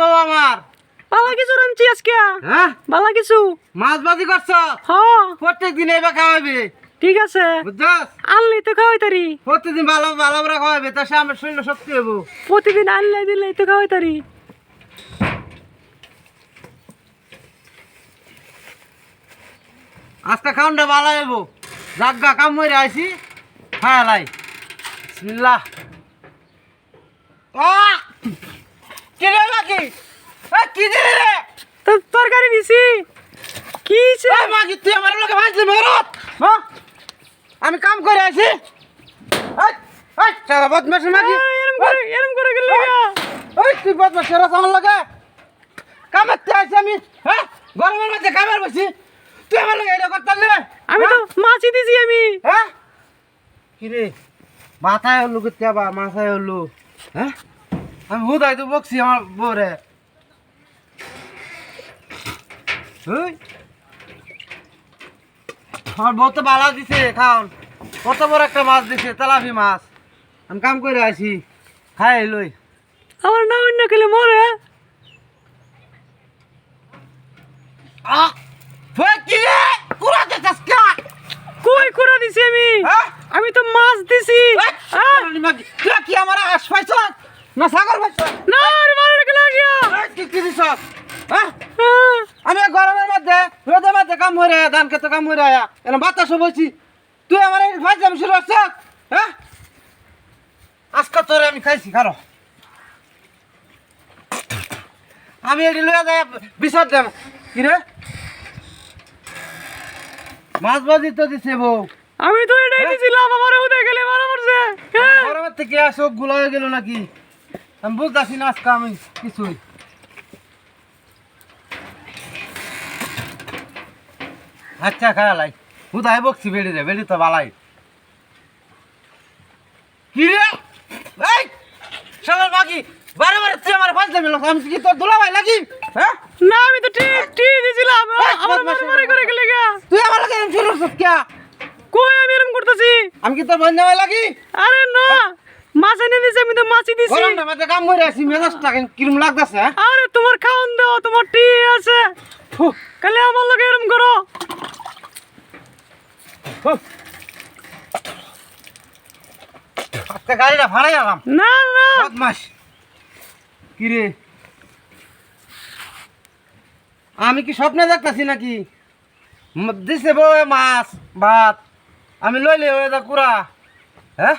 বউ আমার। বালা কিছু রাঁধছি আজকে। হ্যাঁ? বালা কিছু। মাছ বাজি করছ? হ। প্রত্যেক দিন এবার খাওয়াবি। ঠিক আছে। বুঝছস? আনলেই তো খাওয়াই তারি। প্রতিদিন ভালো ভালো করে খাওয়াবি তো সে আমার শরীর শক্তি হব প্রতিদিন আনলে দিলেই তো খাওয়াই তারি। আজকে খাউনটা ভালো হব জাগা কাম মরে আইছি। হ্যাঁ লাই। বিসমিল্লাহ। আহ! কি রে মাকি এ, কি দিলি রে? তো তরকারি দিছি। কি? এ, তুই আমার লোকে ভাজলি মেরত। হ্যাঁ? আমি কাম করে আছি। এই, এই, সারা বদমাস মাকি এই, এরম করে এরম করে গেলে ওই তুই বদমাস সেরা আমার লাগে আছি আমি হ্যাঁ? গরমের মধ্যে কামের বসি। তুই আমার লোকে এটা করতে পারলি? আমি তো মাছি দিছি আমি। হ্যাঁ? মাথায় হলো করতে বা মাথায় হলো হ্যাঁ? আমি হুদাই তো বকছি আমার ওই আমার বউ তো বালা দিছে খাওন। কত বড় একটা মাছ দিছে তেলাপি মাছ। আমি কাম করে আছি খাই লই। আমার না অন্য খেলে মরে। আহ ওই কি রে কুড়া দিছাস কা কই করে দিছি আমি হ্যাঁ আমি তো মাছ দিছি হ্যাঁ? তুই কি আমার আশ পাইছ না সাগর পাইছ না আর মারার গেলে গিয়া কি দিছ? হ্যাঁ হ্যাঁ। আমি গরমের মধ্যে রোদের মধ্যে কাম হয়ে ধান খেতে কাম হয়ে আয়া এরকম বাতাস বলছি তুই আমার এই ভাই আমি শুরু হচ্ছে হ্যাঁ? আজকে তোরে আমি খাইছি খারো। আমি এটি লইয়া যাই বিশদ দেব। কি রে? মাছ বাজি তো দিছে বউ। আমি তো এটাই দিছিলাম আমার উদয় গেলে মারা মরছে। হ্যাঁ? গরমের থেকে চোখগুলো হয়ে গেল নাকি? আমি বুঝতেছি না আজকে আমি কিছুই। আচ্ছা খায়ালাই হুদায় বকছি বেড়ি রে বেড়ি তো বালাই। কি রে? এই সবার বাকি বারে বারে তুই আমার ফাঁস দেবে আমি কি তোর দুলা ভাই লাগি হ্যাঁ? না আমি তো ঠিক ঠিক দিছিলাম আমার মারা মারি করে গেলে গা। তুই আমার লাগে এরকম শুরু করছিস কই আমি এরকম করতেছি? আমি কি তোর বন্ধু ভাই লাগি? আরে না। মাছ এনে দিছি আমি তো মাছি দিছি। মধ্যে কাম আছি মেজাজটা কিরম লাগতেছে হ্যাঁ? আরে তোমার খাওন দাও তোমার টি আছে। কালে আমার লগে এরকম করো। আজকে গাড়িটা ভাড়াই আলাম। না না। বদমাস কিরে? আমি কি স্বপ্নে দেখতেছি নাকি? দিছে বউ মাছ ভাত। আমি লইলে ওই দা কুড়া। হ্যাঁ?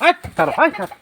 এই এই কারও এই কারও